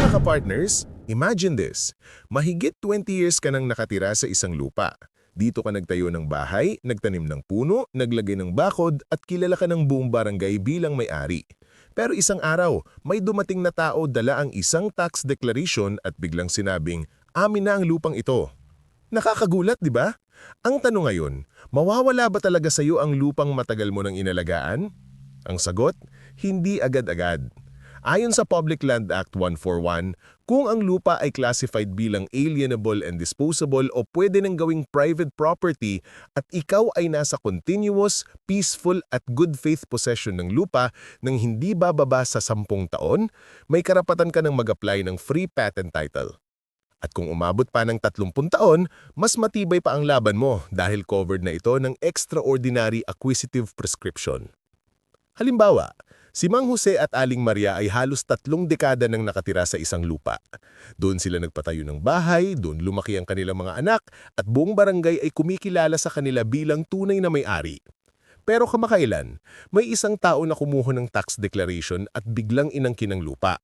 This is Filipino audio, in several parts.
mga kapartners, imagine this. Mahigit 20 years ka nang nakatira sa isang lupa. Dito ka nagtayo ng bahay, nagtanim ng puno, naglagay ng bakod at kilala ka ng buong barangay bilang may-ari. Pero isang araw, may dumating na tao dala ang isang tax declaration at biglang sinabing, amin na ang lupang ito. Nakakagulat, di ba? Ang tanong ngayon, mawawala ba talaga sa iyo ang lupang matagal mo nang inalagaan? Ang sagot, hindi agad-agad. Ayon sa Public Land Act 141, kung ang lupa ay classified bilang alienable and disposable o pwede nang gawing private property at ikaw ay nasa continuous, peaceful at good faith possession ng lupa nang hindi bababa sa 10 taon, may karapatan ka ng mag-apply ng free patent title. At kung umabot pa ng 30 taon, mas matibay pa ang laban mo dahil covered na ito ng extraordinary acquisitive prescription. Halimbawa, si Mang Jose at Aling Maria ay halos tatlong dekada nang nakatira sa isang lupa. Doon sila nagpatayo ng bahay, doon lumaki ang kanilang mga anak, at buong barangay ay kumikilala sa kanila bilang tunay na may-ari. Pero kamakailan, may isang tao na kumuha ng tax declaration at biglang inangkin ng lupa.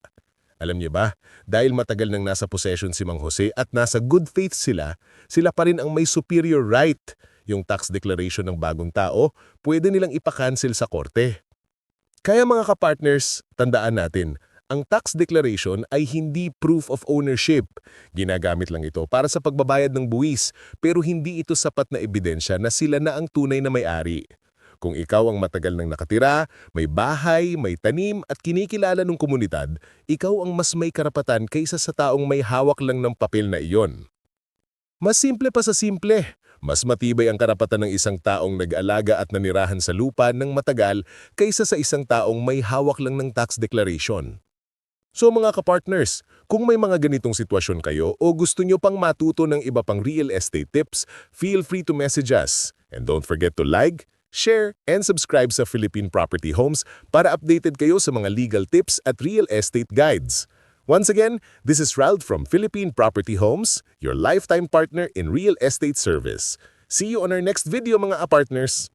Alam niyo ba, dahil matagal nang nasa possession si Mang Jose at nasa good faith sila, sila pa rin ang may superior right. Yung tax declaration ng bagong tao, pwede nilang ipakancel sa korte. Kaya mga kapartners, tandaan natin, ang tax declaration ay hindi proof of ownership. Ginagamit lang ito para sa pagbabayad ng buwis, pero hindi ito sapat na ebidensya na sila na ang tunay na may-ari. Kung ikaw ang matagal nang nakatira, may bahay, may tanim at kinikilala ng komunidad, ikaw ang mas may karapatan kaysa sa taong may hawak lang ng papel na iyon. Mas simple pa sa simple, mas matibay ang karapatan ng isang taong nag-alaga at nanirahan sa lupa ng matagal kaysa sa isang taong may hawak lang ng tax declaration. So mga kapartners, kung may mga ganitong sitwasyon kayo o gusto nyo pang matuto ng iba pang real estate tips, feel free to message us. And don't forget to like, share, and subscribe sa Philippine Property Homes para updated kayo sa mga legal tips at real estate guides. Once again, this is Ralph from Philippine Property Homes, your lifetime partner in real estate service. See you on our next video mga apartners!